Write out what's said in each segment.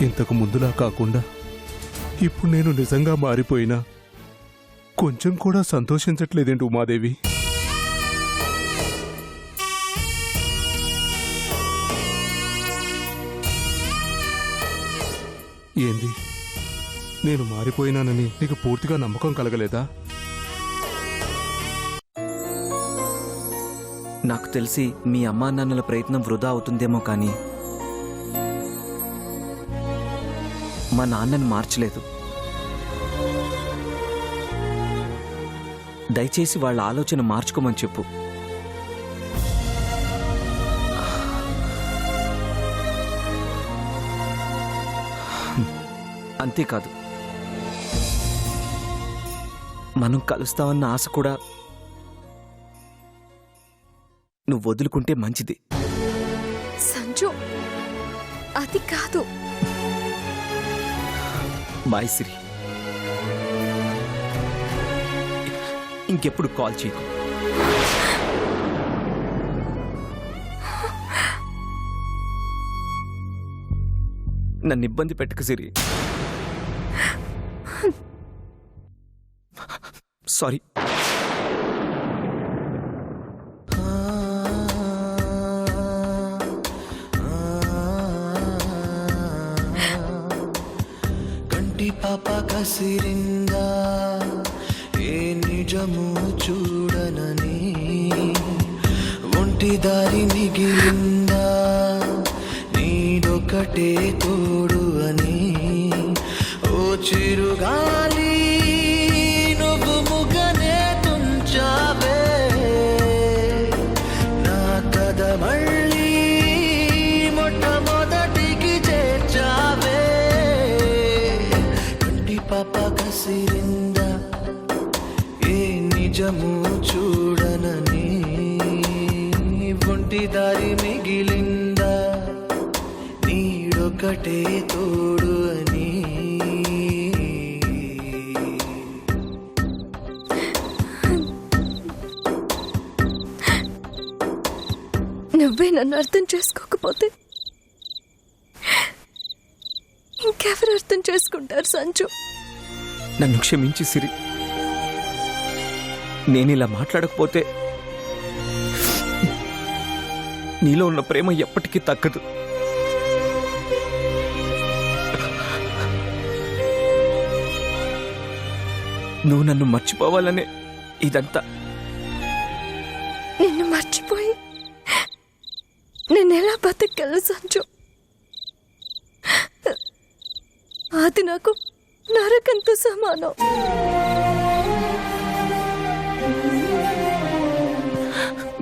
ఇంతకు ముందులా కాకుండా ఇప్పుడు నేను నిజంగా మారిపోయినా కొంచెం కూడా సంతోషించట్లేదేంటి ఉమాదేవి? ఏంది? నేను మారిపోయినానని నీకు పూర్తిగా నమ్మకం కలగలేదా? నాకు తెలిసి మీ అమ్మా నాన్నల ప్రయత్నం వృధా అవుతుందేమో కానీ మా నాన్నని మార్చలేదు. దయచేసి వాళ్ళ ఆలోచన మార్చుకోమని చెప్పు. అంతేకాదు. మనం కలుస్తామన్న ఆశ కూడా నువ్వు వదులుకుంటే మంచిది. సంజు అది కాదు. బాయ్ సిరి ఇంకెప్పుడు కాల్ చేయకు. నన్ను ఇబ్బంది పెట్టకు సిరి. సారీ. కసిరిందా ఏ నిజము చూడనని. ఒంటి దారి మిగిలిందా? నీడొకటే తో పాప ఏ నిజము చూడనని ఒంటి దారి మిగిలిందా నీడొకటే తోడు అని. నువ్వే నన్ను అర్థం చేసుకోకపోతే ఇంకెవరు అర్థం చేసుకుంటారు సంచు నన్ను క్షమించి సిరి. నేను ఇలా మాట్లాడకపోతే నీలో ఉన్న ప్రేమ ఎప్పటికీ తగ్గదు. నువ్వు నన్ను మర్చిపోవాలనే ఇదంతా. నిన్ను మర్చిపోయి నేను ఎలా బతకగలను సంచు. అది నాకు నరకంతో సమానం.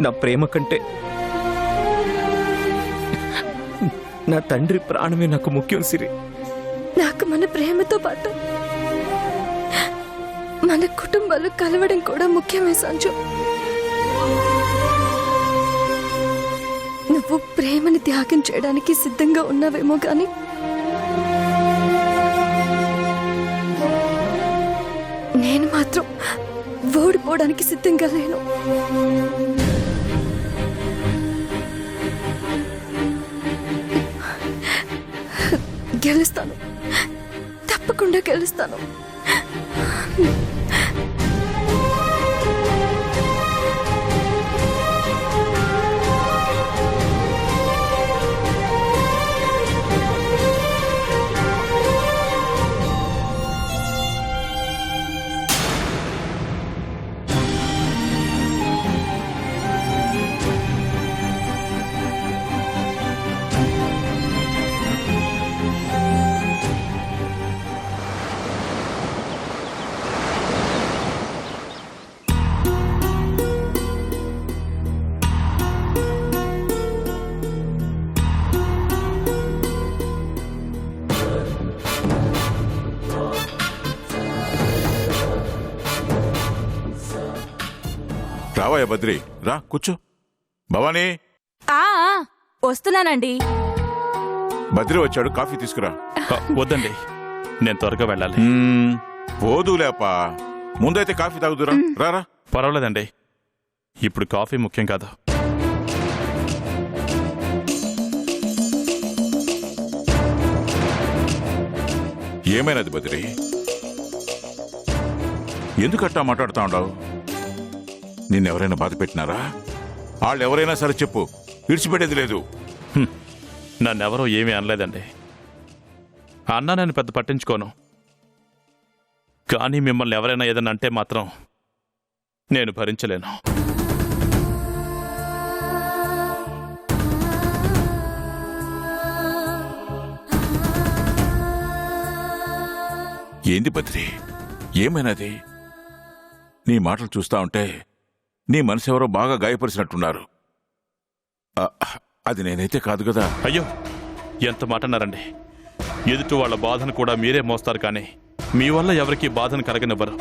నా ప్రేమ కంటే నా తండ్రి ప్రాణమే నాకు ముఖ్యం సిరి. నాకు మన ప్రేమతో పాటు మన కుటుంబాలు కలవడం కూడా ముఖ్యమే సంజు. నువ్వు ప్రేమని త్యాగం చేయడానికి సిద్ధంగా ఉన్నావేమో గాని ఓడిపోవడానికి సిద్ధంగా లేను. గెలుస్తాను. తప్పకుండా గెలుస్తాను. రావయ్య బద్రి. రా కూర్చో. భవానీ. ఆ ఆ, వస్తున్నానండి. బద్రి వచ్చాడు కాఫీ తీసుకురా. ఆ, వద్దండి. నేను త్వరగా వెళ్ళాలి. మ్మ్, పోదులేపా. ముందైతే కాఫీ తాగుదురా. రారా పర్వాలేదండి. ఇప్పుడు కాఫీ ముఖ్యం కాదు. ఏమైనది బదిరి? ఎందుకు అట్టా మాట్లాడుతా ఉండవు? నిన్నెవరైనా బాధ పెట్టినారా? వాళ్ళు ఎవరైనా సరే చెప్పు. విడిచిపెట్టేది లేదు. నన్నెవరూ ఏమీ అనలేదండి. అన్నా నేను పెద్ద పట్టించుకోను. కానీ మిమ్మల్ని ఎవరైనా ఏదైనా అంటే మాత్రం నేను భరించలేను. ఏంది బద్రి? ఏమైనది నీ మాటలు చూస్తా ఉంటే నీ మనసు ఎవరో బాగా గాయపరిచినట్టున్నారు. అది నేనైతే కాదు కదా. అయ్యో ఎంత మాట అన్నారండి ఎదుటి వాళ్ళ బాధను కూడా మీరే మోస్తారు కానీ మీ వల్ల ఎవరికీ బాధను కలగనివ్వరు.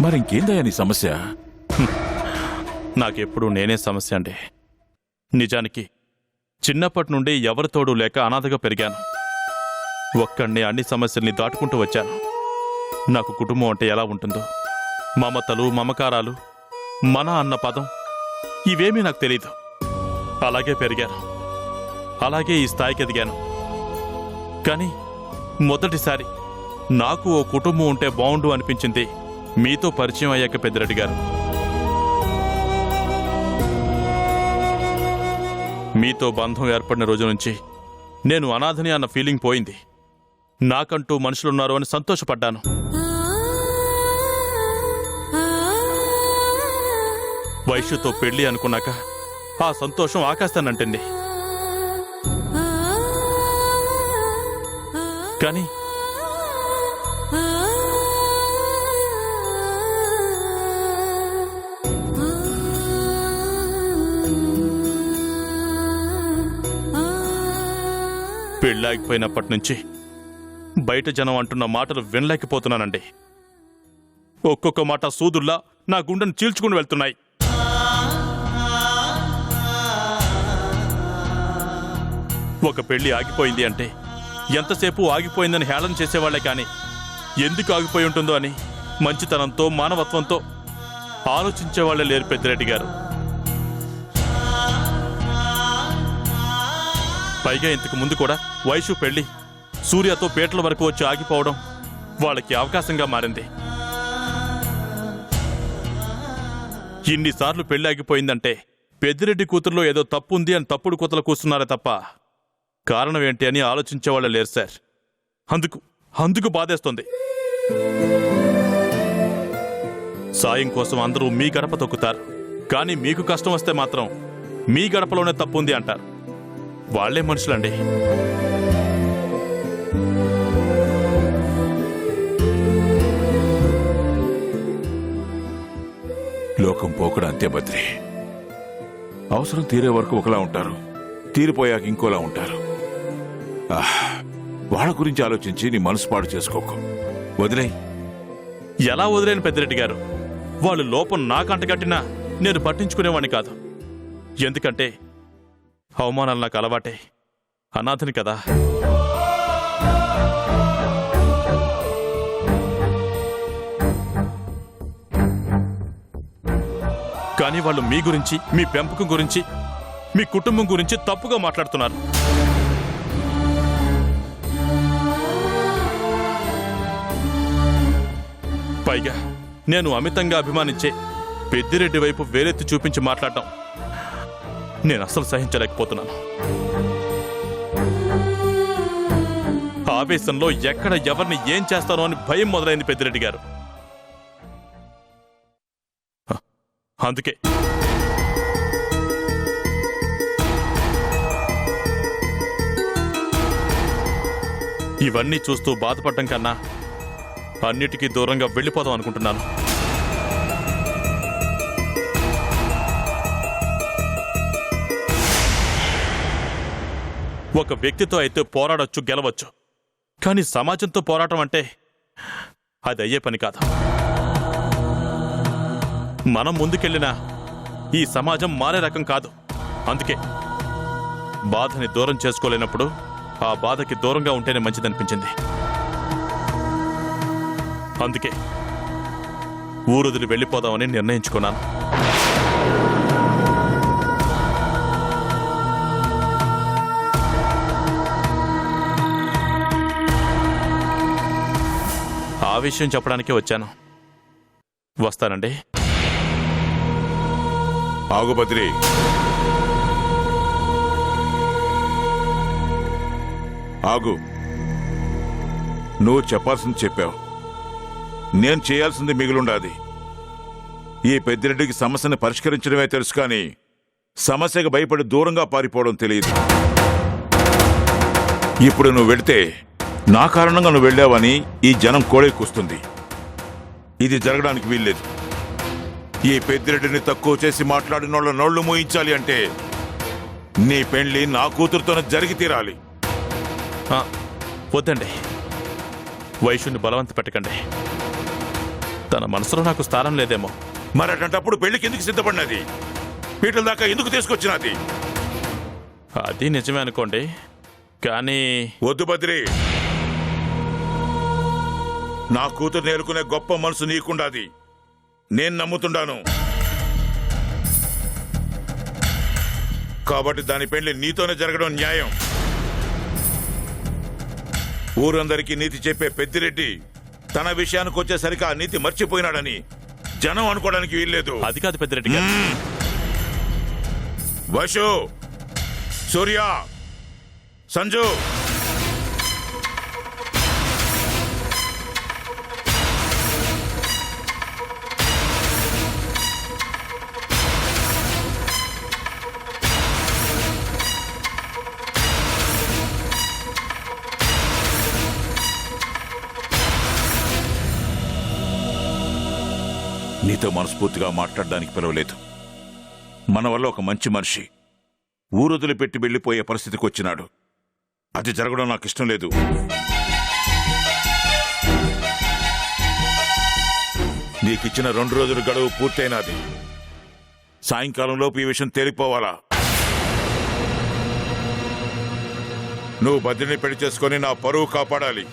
మరి ఇంకేందయ్యా నీ సమస్య? నాకెప్పుడు నేనే సమస్య అండి. నిజానికి చిన్నప్పటి నుండి ఎవరి తోడు లేక అనాథగా పెరిగాను. ఒక్కడిని అన్ని సమస్యల్ని దాటుకుంటూ వచ్చాను. నాకు కుటుంబం అంటే ఎలా ఉంటుందో? మమతలు మమకారాలు మన అన్న పదం. ఇవేమీ నాకు తెలీదు. అలాగే పెరిగాను. అలాగే ఈ స్థాయికి ఎదిగాను. కానీ మొదటిసారి నాకు ఓ కుటుంబం ఉంటే బాగుండు అనిపించింది. మీతో పరిచయం అయ్యాక పెద్దిరెడ్డి గారు. మీతో బంధం ఏర్పడిన రోజు నుంచి నేను అనాథని అన్న ఫీలింగ్ పోయింది. నాకంటూ మనుషులున్నారు అని సంతోషపడ్డాను. వైశ్యతో పెళ్ళి అనుకున్నాక ఆ సంతోషం ఆకాశానంటండి కానీ పెళ్ళాగిపోయినప్పటి నుంచి బయట జనం అంటున్న మాటలు వినలేకపోతున్నానండి. ఒక్కొక్క మాట సూదుల్లా నా గుండెను చీల్చుకుని వెళ్తున్నాయి. ఒక పెళ్ళి ఆగిపోయింది అంటే ఎంతసేపు ఆగిపోయిందని హేళన చేసేవాళ్ళే కానీ ఎందుకు ఆగిపోయి ఉంటుందో అని మంచితనంతో మానవత్వంతో ఆలోచించేవాళ్ళే లేరు పెద్దిరెడ్డి గారు. పైగా ఇంతకు ముందు కూడా వైషు పెళ్ళి సూర్యతో పేటల వరకు వచ్చి ఆగిపోవడం వాళ్ళకి అవకాశంగా మారింది. ఇన్నిసార్లు పెళ్ళి ఆగిపోయిందంటే పెద్దిరెడ్డి కూతురులో ఏదో తప్పు ఉంది అని తప్పుడు కూతలు కూస్తున్నారే తప్ప కారణం ఏంటి అని ఆలోచించేవాళ్ళు లేరు సార్. అందుకు అందుకు బాధేస్తుంది. సాయం కోసం అందరూ మీ గడప తొక్కుతారు. కానీ మీకు కష్టం వస్తే మాత్రం మీ గడపలోనే తప్పు ఉంది అంటారు. వాళ్ళే మనుషులండి. లోకం పోకడ అంతే బద్రి అవసరం తీరే వరకు ఒకలా ఉంటారు. తీరిపోయాక ఇంకోలా ఉంటారు. వాళ్ళ గురించి ఆలోచించి నీ మనసు పాడు చేసుకోకు. వదిలే ఎలా వదిలేని పెద్దిరెడ్డి గారు? వాళ్ళు లోపం నాకంటగట్టినా నేను పట్టించుకునేవాణ్ణి కాదు. ఎందుకంటే అవమానాలు నాకు అలవాటే అనాథని కదా. కానీ వాళ్ళు మీ గురించి మీ పెంపకం గురించి మీ కుటుంబం గురించి తప్పుగా మాట్లాడుతున్నారు. పైగా నేను అమితంగా అభిమానించే పెద్దిరెడ్డి వైపు వేలెత్తి చూపించి మాట్లాడటం నేను అస్సలు సహించలేకపోతున్నాను. ఆవేశంలో ఎక్కడ ఎవరిని ఏం చేస్తానో అని భయం మొదలైంది పెద్దిరెడ్డి గారు. అందుకే. ఇవన్నీ చూస్తూ బాధపడటం కన్నా అన్నిటికీ దూరంగా వెళ్ళిపోదాం అనుకుంటున్నాను. ఒక వ్యక్తితో అయితే పోరాడొచ్చు గెలవచ్చు. కానీ సమాజంతో పోరాటం అంటే అది అయ్యే పని కాదు. మనం ముందుకెళ్ళినా ఈ సమాజం మారే రకం కాదు. అందుకే బాధని దూరం చేసుకోలేనప్పుడు ఆ బాధకి దూరంగా ఉంటేనే మంచిదనిపించింది. అందుకే ఊరొదిలి వెళ్ళిపోదామని నిర్ణయించుకున్నాను. ఆ విషయం చెప్పడానికే వచ్చాను. వస్తానండి. ఆగు ఆగు. నువ్వు చెప్పాల్సింది చెప్పావు. నేను చేయాల్సింది మిగిలుండాది. ఈ పెద్దిరెడ్డికి సమస్యను పరిష్కరించడమే తెలుసు కానీ సమస్యకు భయపడి దూరంగా పారిపోవడం తెలియదు. ఇప్పుడు నువ్వు వెళితే నా కారణంగా నువ్వు వెళ్ళావని ఈ జనం కోడెక్కుస్తుంది ఇది జరగడానికి వీల్లేదు. ఈ పెద్దిరెడ్డిని తక్కువ చేసి మాట్లాడిన వాళ్ళ నోళ్ళు మూయించాలి అంటే నీ పెళ్ళి నా కూతురుతోనే జరిగి తీరాలి. వద్దండి. వైశ్యుని బలవంత పెట్టకండి. తన మనసులో నాకు స్థానం లేదేమో. మరి అట్లాంటప్పుడు పెళ్ళికి ఎందుకు సిద్ధపడినది? పీటల దాకా ఎందుకు తీసుకొచ్చినది? అది నిజమే అనుకోండి కానీ వద్దు బద్రి. నా కూతురు నేర్చుకునే గొప్ప మనసు నీకుండాది. నేను నమ్ముతుండాను. కాబట్టి దాని పెళ్ళి నీతోనే జరగడం న్యాయం. ఊరందరికీ నీతి చెప్పే పెద్దిరెడ్డి తన విషయానికి వచ్చేసరికి ఆ నీతి మర్చిపోయినాడని జనం అనుకోవడానికి వీల్లేదు. అది కాదు పెద్దిరెడ్డి గారు. వశు సూర్య సంజు. నీతో మనస్ఫూర్తిగా మాట్లాడడానికి పిలవలేదు. మన వల్ల ఒక మంచి మనిషి ఊరొదిలి పెట్టి వెళ్ళిపోయే పరిస్థితికి వచ్చినాడు. అది జరగడం నాకు ఇష్టం లేదు. నీకిచ్చిన రెండు రోజుల గడువు పూర్తయినది. సాయంకాలంలోపు ఈ విషయం తేలిపోవాలా? నువ్వు బద్రిని పెళ్ళి చేసుకొని నా పరువు కాపాడాలి.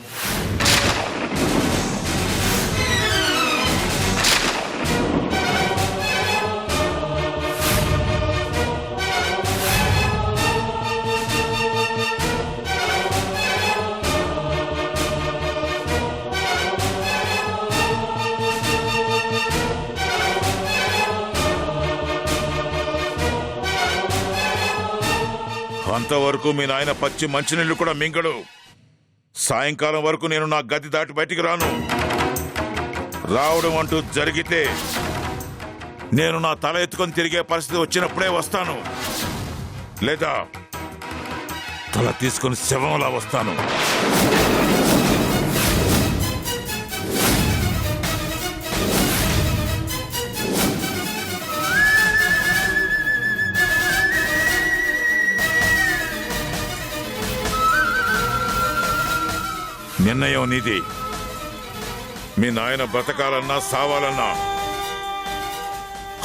అంతవరకు మీ నాయన పచ్చి మంచినీళ్ళు కూడా మింగడు. సాయంకాలం వరకు నేను నా గది దాటి బయటికి రాను. రావడం అంటూ జరిగితే నేను నా తల ఎత్తుకొని తిరిగే పరిస్థితి వచ్చినప్పుడే వస్తాను. లేదా తల తీసుకొని శవంలా వస్తాను. నిర్ణయం నీది. మీ నాయన బ్రతకాలన్నా సావాలన్నా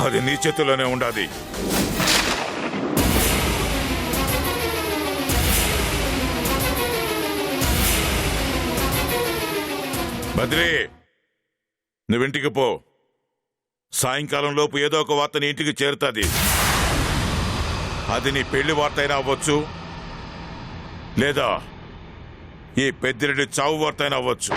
అది నీ చేతుల్లోనే ఉండాది. బద్రి నువ్వింటికి పో. సాయంకాలం లోపు ఏదో ఒక వార్త నీ ఇంటికి చేరుతుంది. అది నీ పెళ్ళి వార్త అయినా అవ్వచ్చు లేదా ఈ పెద్దిరెడ్డి చావు వార్త అయినా అవ్వచ్చు.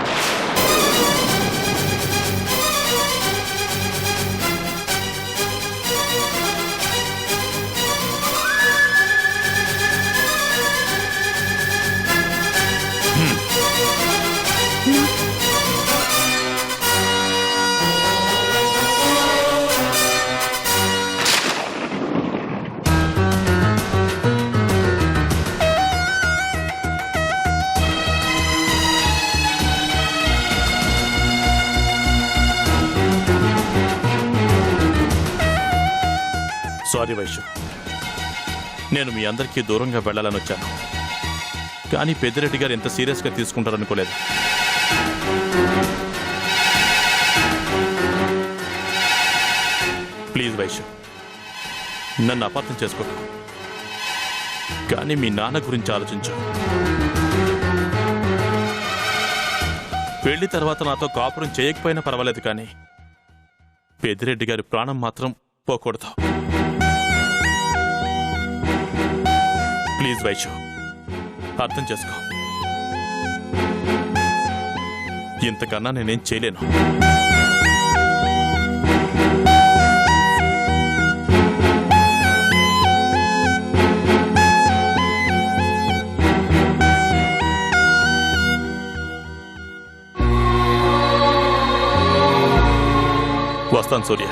సారీ వైశ్యం. నేను మీ అందరికీ దూరంగా వెళ్ళాలని వచ్చాను. కానీ పెద్దిరెడ్డి గారు ఎంత సీరియస్గా తీసుకుంటారనుకోలేదు. ప్లీజ్ వైశ్యం నన్ను అపార్థం చేసుకో కానీ మీ నాన్న గురించి ఆలోచించు. పెళ్ళి తర్వాత నాతో కాపురం చేయకపోయినా పర్వాలేదు కానీ పెద్దిరెడ్డి గారి ప్రాణం మాత్రం పోకూడదు. ప్లీజ్ వైషు అర్థం చేసుకో. ఇంతకన్నా నేనేం చేయలేను. వస్తాను సూర్య.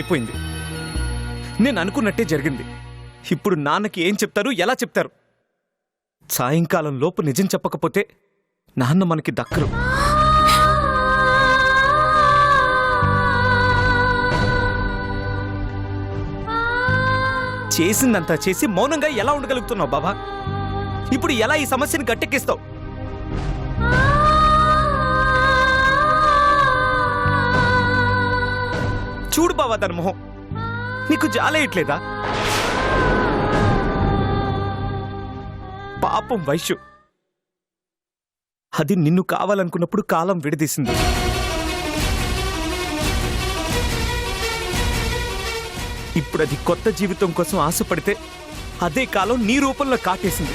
అయిపోయింది. నేను అనుకున్నట్టే జరిగింది. ఇప్పుడు నాన్నకి ఏం చెప్తారు ఎలా చెప్తారు? సాయంకాలం లోపు నిజం చెప్పకపోతే నాన్న మనకి దక్కరు. చేసిందంతా చేసి మౌనంగా ఎలా ఉండగలుగుతున్నావు బాబా? ఇప్పుడు ఎలా ఈ సమస్యని గట్టెక్కిస్తావు? చూడు బావా దాని మొహం. నీకు జాలేయట్లేదా? పాపం వైశ్యు. అది నిన్ను కావాలనుకున్నప్పుడు కాలం విడదీసింది. ఇప్పుడు అది కొత్త జీవితం కోసం ఆశపడితే అదే కాలం నీ రూపంలో కాటేసింది.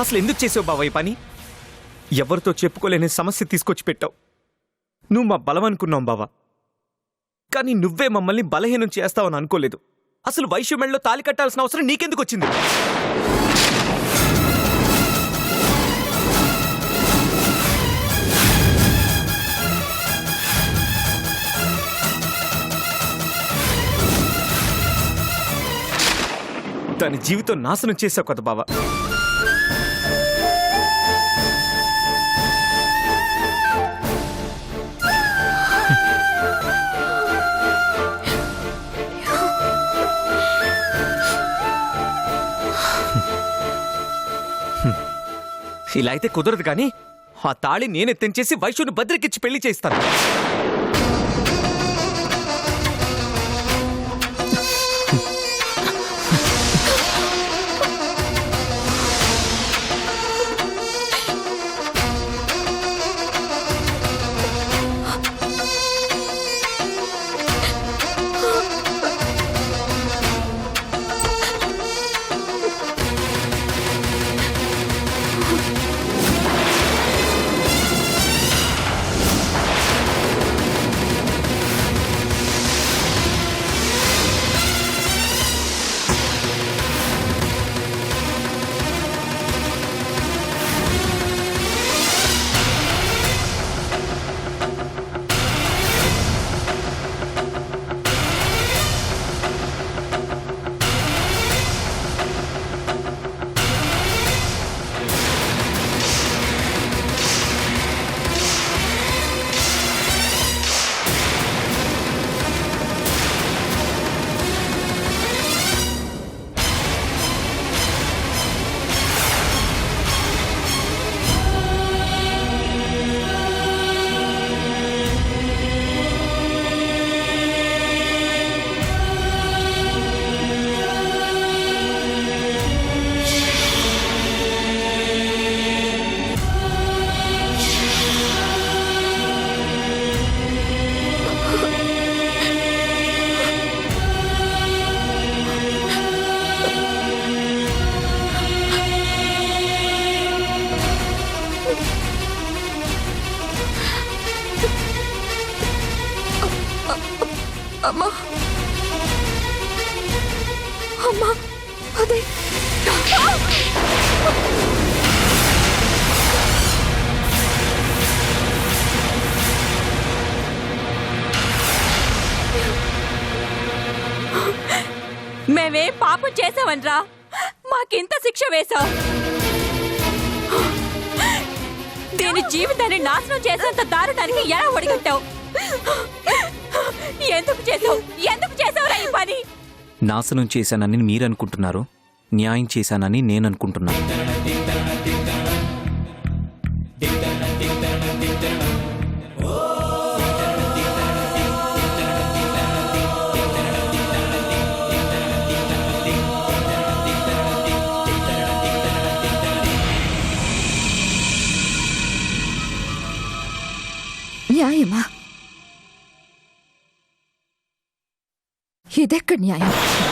అసలు ఎందుకు చేసావు బావా ఈ పని? ఎవరితో చెప్పుకోలేని సమస్య తీసుకొచ్చి పెట్టావు. నువ్వు మా బలం అనుకున్నాం బావా. కానీ నువ్వే మమ్మల్ని బలహీనం చేస్తావని అనుకోలేదు. అసలు వైశ్యమెళ్ళలో తాలి కట్టాల్సిన అవసరం నీకెందుకు వచ్చింది? దాని జీవితం నాశనం చేసావు కదా బావా. ఇలా అయితే కుదరదు కానీ ఆ తాళి నేనెత్తించేసి వైశ్యుని భద్రకిచ్చి పెళ్ళి చేస్తాను పాపం మాకింత శిక్ష వేశావు దీని జీవితాన్ని నాశనం చేసేంత దారుణానికి ఎలా ఒడిగట్టావు? ఎందుకు చేసావు ఎందుకు చేసావురా ఈ పని? నాశనం చేశానని మీరు అనుకుంటున్నారు న్యాయం చేశానని నేను ఇదెక్కడ న్యాయం